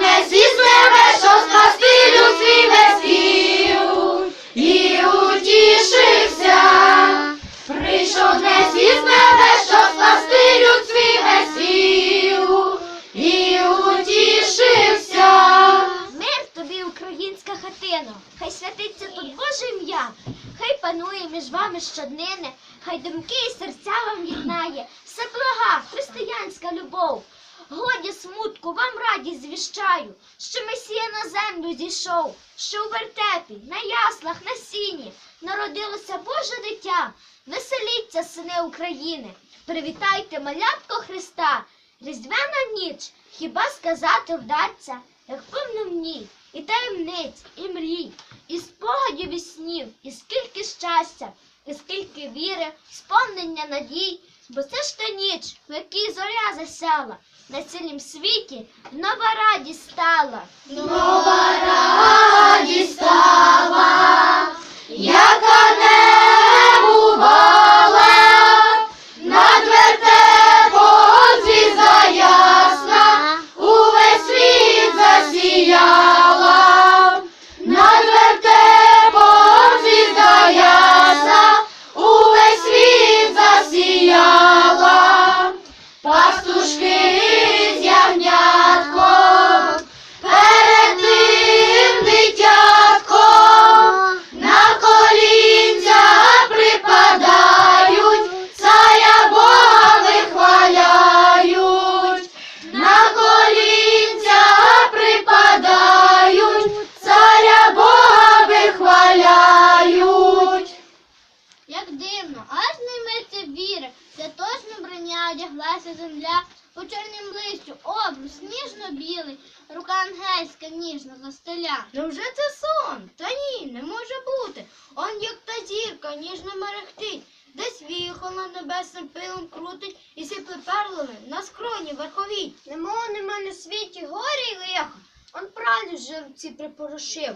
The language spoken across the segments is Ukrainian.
не зі що спасти свій і утішився. Прийшов не зі що спасти весь і утішився. Мир тобі, українська хатино, хай святиться тут Боже ім'я, хай панує між вами щоднини, хай думки і серця вам єднає, все блага, християнська любов. Годі смутку, вам радість звіщаю, що Месія на землю зійшов, що у вертепі, на яслах, на сіні народилося Боже дитя. Веселіться, сини України, привітайте малятко Христа, Різдвяна ніч, хіба сказати вдаться, як повно ній, і таємниць, і мрій, і спогадів, і снів, і скільки щастя, і скільки віри, сповнення надій, бо це ж та ніч, в якій зоря засяла, на цілім світі нова радість стала. Нова радість стала, яка не сон? Та ні, не може бути. Он як та зірка ніжно мерехтить, віхо на небесним пилом крутить і сипле перлами на скроні верховій. Нема нема на світі горі й лихо. Он прадід живці припорошив.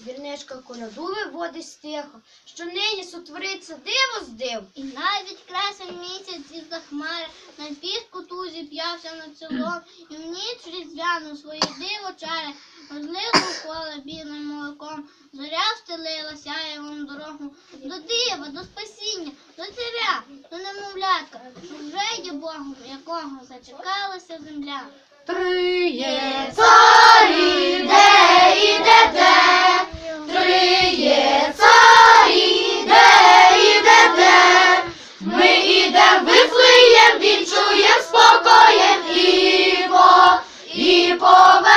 Вірничка коляду виводить стиха, що нині сотвориться диво з див. І навіть красень місяць із за хмари на піску тузі п'явся на цілом, і в ніч різдвяну свої диво чари розлив довкола білим молоком, зоря встелила сяєвом дорогу до дива, до спасіння, до царя, до немовлятка, що вже є Богом, якого зачекалася земля. Три Є царі, де ідете, відчуєм спокоєм і по, і повернемся.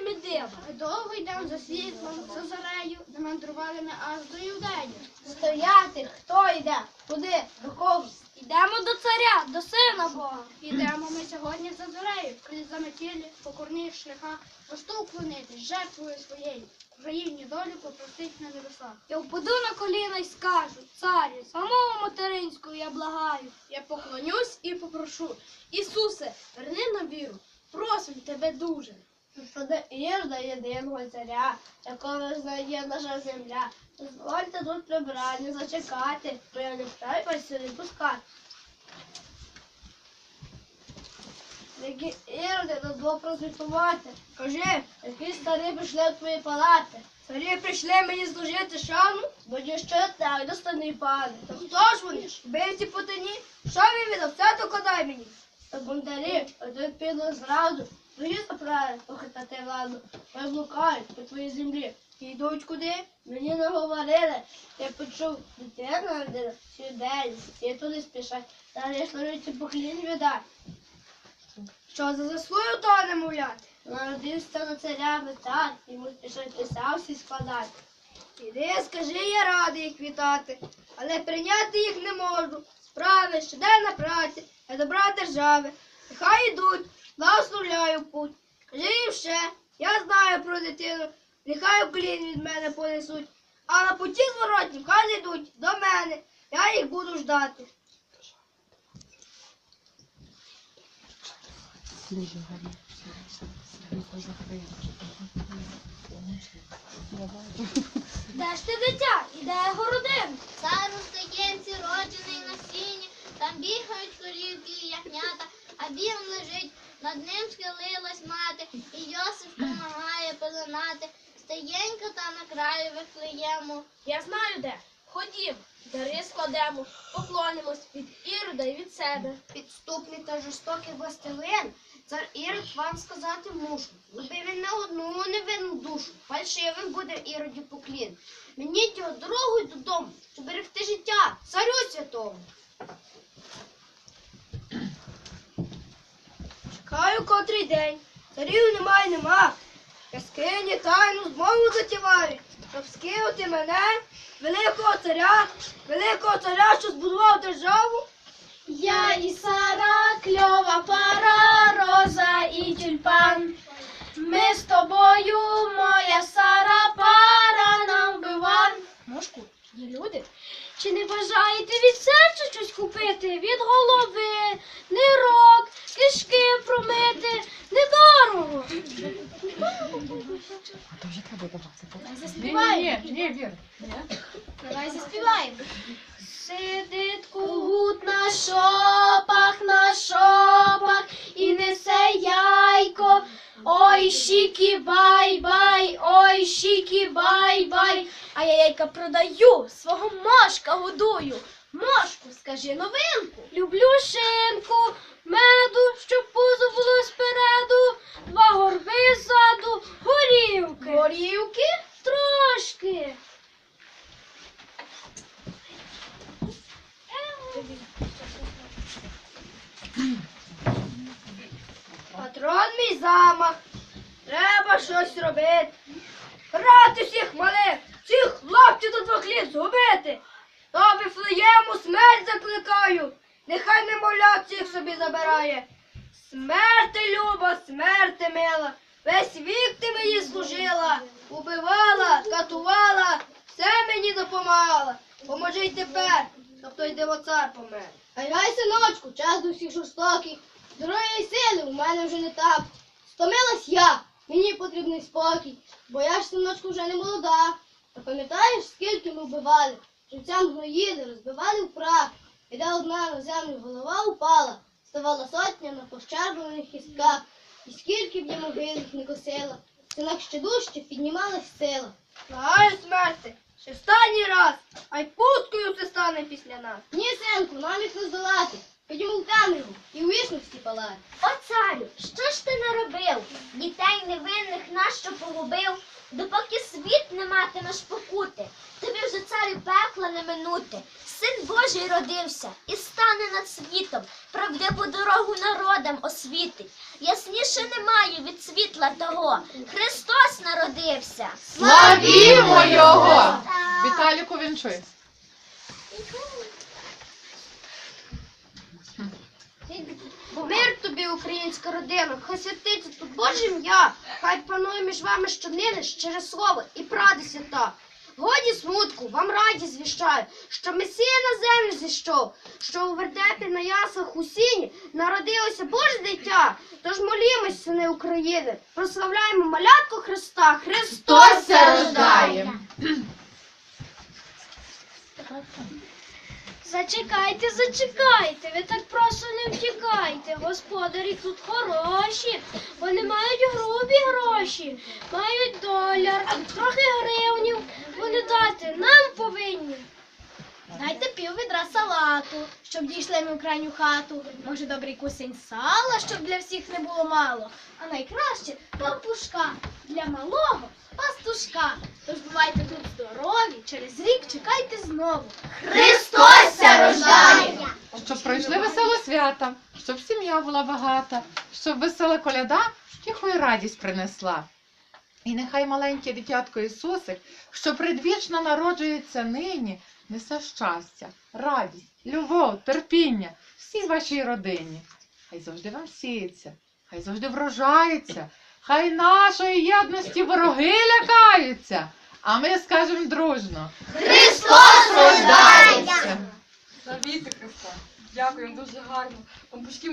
Ми дива. Довго йдемо за світлом, за зорею, де мандрували ми аж до юдею. Стояти, хто йде? Куди? До кого? Йдемо до царя, до сина Бога. Ідемо ми сьогодні за зорею, крізь заметілі, по корних шляхах, посту вклонитись, жертвою своєю, Україні долю попросить на небесах. Я впаду на коліна й скажу, царю, самого материнського я благаю. Я поклонюсь і попрошу. Ісусе, верни нам віру, просим тебе дуже. Господи, Ірда єдиного царя, якого знає наша земля. Дозвольте тут прибирання зачекати, бо я не вправі вас сюди пускати. Які Іроди нас було прозвітувати. Кажи, які старі прийшли в твої палати. Старі прийшли мені служити шану, бо що так, достаний пане. Та хто ж вони? Бивці по тині, що він віддав, все доказай мені. Та бунтарі, один підло зразу, твої заправи похитати владу, розлукають по твоїй землі. І йдуть куди? Мені не говорили. Я почув, дитина народила, сюди, і туди спішать. Далі служиться поклін віддай. Що за заслугу того немовляти? Народився на царя витат, йому спішать писав всі складати. Іди, скажи, я радий їх вітати, але прийняти їх не можу. Справи, щоденна праця, я добра держави. Нехай йдуть, благословляю путь. Їм ще, я знаю про дитину, нехай уклін від мене понесуть. А на путі зворотні хай зайдуть до мене, я їх буду ждати. Де ж ти дитя? І де його родин? Цар у стаєнці роджений на сіні, там бігають корівки і ягнята, а він лежить, над ним схилилась мати, і Йосип помагає пеленати. Стаєнька та на краю вифлеєму. Я знаю де. Ходім, дари складемо, поклонимось від Ірода і від себе. Підступний та жорстокий властелин, цар Ірод вам сказати мушу. Любив він не одну невинну душу, фальшивим буде іродів поклін. Мініть його дорогою додому, щоб берегти життя, царю святому. Чекаю котрий день. Царів немає, нема. Яскині тайну змову затівають, щоб скинути мене, великого царя, великого царя, що збудував державу. Я і Сара, кльова пара, роза і тюльпан. Ми з тобою, моя Сара, пара нам биван. Мошку, є люди. Чи не бажаєте від серця щось купити? Від голови, нирок, кишки Заспіваємо. Давай заспіваємо. Сидить кугут на шопах, на шопах і несе яйко. Ой, щіки бай-бай, ой, щіки бай-бай. А я яйка продаю, свого мошка годую. Мошку, скажи новинку. Люблю шинку, меду, щоб пузо було спереду, два горби ззаду, горівки. Горівки? Трошки. Патрон мій замах. Треба щось робити. Рати всіх малих, всіх хлопців до двох літ згубити. Нехай всіх собі забирає. Смерти люба, смерти мила, весь вік ти мені служила, убивала, катувала, все мені допомагала. Поможи й тепер, щоб той дивоцар помер. Ай гай, синочку, час до всіх жорстоких. Здоров'я і сили у мене вже не так. Стомилась я, мені потрібний спокій, бо я ж синочку вже не молода. Та пам'ятаєш, скільки ми вбивали? Живцям гноїли, розбивали в прах. І одна на землю голова упала, ставала сотня на пощерблених хістках. І скільки б я могил їх не косила, синок ще дужче піднімалась сила. Благаю смерти, ще останній раз, а й пусткою це стане після нас. Ні, синку, нам їх не здолати. Підіймо в камеру і у вічності палати. О, царю, що ж ти наробив? Дітей невинних нащо погубив? Допоки світ не матимеш покути, тобі вже царю пекла не минути. Син Божий родився і стане над світом, правдиву дорогу народам освітить. Ясніше немає від світла того. Христос народився. Славімо його! Віталіку вінчуй. Мир тобі, українська родина, хай святиться тут Боже ім'я, хай панує між вами щоднини щире слово і правда свята. Годі смутку, вам раді звіщаю, що Месія на землю зійшов, що у вертепі на яслах у сіні народилося Боже дитя. Тож молімось, сини України, прославляємо малятку Христа, Христос рождає? Зачекайте, зачекайте, ви так просто не втікайте. Господарі тут хороші, вони мають грубі гроші, мають доляр, трохи гривнів. Вони дати нам повинні. Дайте пів відра салату, щоб дійшли ми в крайню хату. Може, добрий кусень сала, щоб для всіх не було мало. А найкраще пампушка для малого пастушка. Тож бувайте через рік чекайте знову. Христос рождає! Щоб пройшли весело свята, щоб сім'я була багата, щоб весела коляда тиху й радість принесла. І нехай маленьке дитятко Ісусик, що предвічно народжується нині, несе щастя, радість, любов, терпіння всій вашій родині. Хай завжди вам сіється, хай завжди врожається, хай нашої єдності вороги лякаються, а ми скажемо дружно. Христос рождається! Славіться Христа! Дякую, дуже гарно.